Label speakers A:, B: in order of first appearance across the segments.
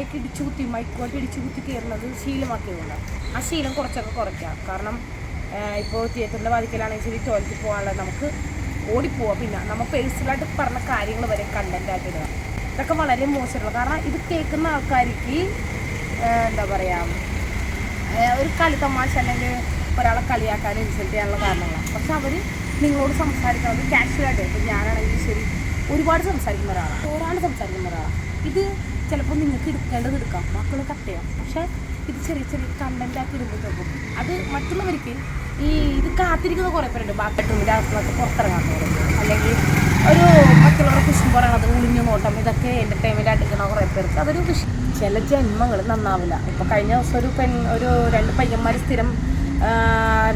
A: ഇടിച്ചു കുത്തി മൈക്കുമായിട്ട് ഇടിച്ചു കുത്തി കയറുന്നത് ശീലമാക്കിയതുകൊണ്ടാണ് ആ ശീലം കുറച്ചൊക്കെ കുറയ്ക്കാം. കാരണം ഇപ്പോൾ തിയേറ്ററിന്റെ വാതിക്കലാണെങ്കിൽ ശരി ടോയ്ലറ്റിൽ പോകാനുള്ള നമുക്ക് ഓടിപ്പോവാം. പിന്നെ നമ്മൾ പേഴ്സണലായിട്ട് പറഞ്ഞ കാര്യങ്ങൾ വരെ കണ്ടന്റായിട്ട് ഇടുക. ഇതൊക്കെ വളരെ മോശമുള്ള കാരണം ഇത് കേൾക്കുന്ന ആൾക്കാർക്ക് എന്താ പറയുക ഒരു കളി തമാശ അല്ലെങ്കിൽ ഒരാളെ കളിയാക്കാൻ ഇൻസൾട്ട് ചെയ്യാനുള്ള കാരണങ്ങളാണ് പക്ഷെ അവർ നിങ്ങളോട് സംസാരിക്കുന്നത് കാഷ്വലായിട്ട് ഇപ്പം ഞാനാണെങ്കിൽ ശരി ഒരുപാട് സംസാരിക്കുന്ന ഒരാളാണ് ഒരാൾ സംസാരിക്കുന്ന ഒരാളാണ് ഇത് ചിലപ്പോൾ നിങ്ങൾക്ക് എടുക്കേണ്ടത് എടുക്കാം. മക്കൾ കട്ട് ചെയ്യാം. പക്ഷേ ഇത് ചെറിയ ചെറിയ കണ്ടന്റ് ആക്കി ഇടുമ്പോഴത്തേക്കും അത് മറ്റുള്ളവർക്ക് ഈ ഇത് കാത്തിരിക്കുന്ന കുറേ പേരുണ്ട്. ബാത്റൂമിന്റെ അകത്തുനിന്നൊക്കെ പോകുന്നത് അല്ലെങ്കിൽ ഒരു മറ്റുള്ളവരെ കുശും പറയണത് ഒളിഞ്ഞു നോട്ടം. ഇതൊക്കെ എന്റർടൈൻമെന്റ് ആയിട്ടിരിക്കുന്ന കുറേ പേർക്ക് അതൊരു കൃഷി ചില ജന്മങ്ങൾ നന്നാവില്ല. ഇപ്പോൾ കഴിഞ്ഞ ദിവസം ഒരു പെൺ ഒരു രണ്ട് പയ്യന്മാർ സ്ഥിരം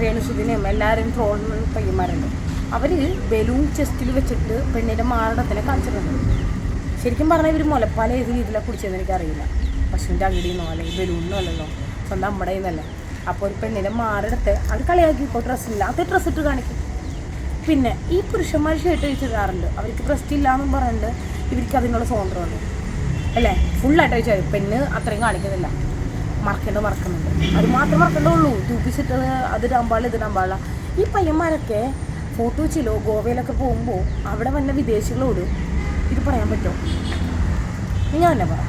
A: രേണുസുദിനെയും എല്ലാവരും ട്രോൾ പയ്യന്മാരുണ്ട്. അവർ ബലൂൺ ചെസ്റ്റിൽ വെച്ചിട്ട് പെണ്ണിന്റെ മാറിടത്തിനെ കാണിച്ചിട്ടുണ്ട്. ശരിക്കും പറഞ്ഞാൽ ഇവർ മുലപ്പാൽ ഏത് രീതിയിലാണ് കുടിച്ചതെന്ന് എനിക്കറിയില്ല. പശുവിന്റെ അകിടിന്നോ അല്ലെങ്കിൽ ബലൂണിനോ അല്ലല്ലോ സ്വന്തം അമ്മടെ നിന്നല്ലേ അപ്പോൾ ഒരു പെണ്ണിനെ മാറിടത്ത് അത് കളിയാക്കി ഇപ്പോൾ ഡ്രസ്സില്ല അത് ഡ്രസ്സ് ഇട്ട് കാണിക്കും. പിന്നെ ഈ പുരുഷന്മാർ ഷർട്ട് കഴിച്ചിടാറുണ്ട് അവർക്ക് ബ്രസ്റ്റ് ഇല്ല എന്നും പറയുന്നുണ്ട് ഇവർക്ക് അതിനുള്ള സ്വാതന്ത്ര്യമുണ്ട് അല്ലേ? ഫുള്ളായിട്ട് കഴിച്ചാൽ പെണ്ണ് അത്രയും കാണിക്കുന്നില്ല. മറക്കേണ്ട മറക്കുന്നുണ്ട്. അത് മാത്രം മറക്കണ്ടുള്ളൂ തൂപ്പിച്ചിട്ടത് അത് ഇടാൻ പാടില്ല ഇത് ഇടാൻ പാടില്ല. ഈ പയ്യന്മാരൊക്കെ ഫോട്ടോ വെച്ചില്ലോ ഗോവയിലൊക്കെ പോകുമ്പോൾ അവിടെ വന്ന വിദേശികളോട് ഇത് പറയാൻ പറ്റുമോ? ഞാൻ തന്നെ പറയാം.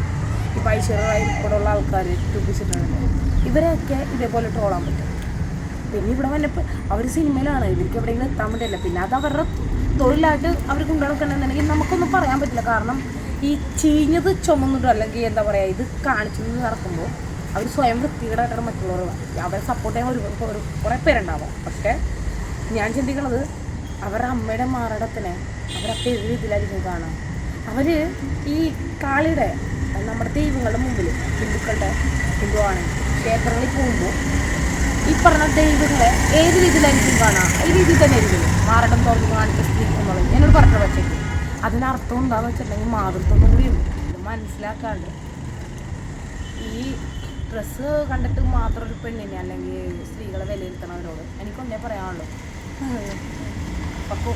A: ഇപ്പോൾ ഐശ്വര്യറായി ഇപ്പോഴുള്ള ആൾക്കാർ ടൂപ്പിച്ചിട്ടുണ്ട് ഇവരെയൊക്കെ ഇതേപോലെ ട്രോളാൻ പറ്റും. പിന്നെ ഇവിടെ വന്നപ്പോൾ അവർ സിനിമയിലാണ്. ഇവർക്ക് എവിടെയെങ്കിലും എത്താൻ വേണ്ടിയല്ല. പിന്നെ അത് അവരുടെ തൊഴിലായിട്ട് അവർ കൊണ്ടുനടക്കണമെന്നുണ്ടെങ്കിൽ നമുക്കൊന്നും പറയാൻ പറ്റില്ല. കാരണം ഈ ചീഞ്ഞത് ചുമന്നിട്ടോ അല്ലെങ്കിൽ എന്താ പറയുക ഇത് കാണിച്ചു നടക്കുമ്പോൾ അവർ സ്വയം വൃത്തികേടായിട്ടാണ് മറ്റുള്ളവർ അവരെ സപ്പോർട്ട് ചെയ്യാൻ ഒരു ഒരു കുറേ പേരുണ്ടാവാം. പക്ഷേ ഞാൻ ചിന്തിക്കണത് അവരുടെ അമ്മയുടെ മാറടത്തിനെ അവരൊക്കെ ഏത് രീതിയിലായിരിക്കും കാണാം അവർ ഈ കാളിയുടെ നമ്മുടെ ദൈവങ്ങളുടെ മുമ്പിൽ ഹിന്ദുക്കളുടെ ഹിന്ദു ആണെങ്കിൽ ക്ഷേത്രങ്ങളിൽ പോകുമ്പോൾ ഈ പറഞ്ഞ ദൈവങ്ങളെ ഏത് രീതിയിലായിരിക്കും കാണാം? ഈ രീതിയിൽ തന്നെ ആയിരിക്കും. മാറടം തുറന്ന് കാണിച്ച സ്ത്രീ എന്നുള്ളത് എന്നോട് പറഞ്ഞ പക്ഷേക്ക് അതിനർത്ഥം എന്താണെന്ന് വെച്ചിട്ടുണ്ടെങ്കിൽ മാതൃത്വം കൂടിയുണ്ട് ഇത് മനസ്സിലാക്കാണ്ട്. ഈ ഡ്രസ്സ് കണ്ടിട്ട് മാത്രം ഒരു പെണ്ണിനെ അല്ലെങ്കിൽ സ്ത്രീകളെ വിലയിരുത്തണവരോട് എനിക്കൊന്നേ പറയാനുള്ളൂ. പക്കോ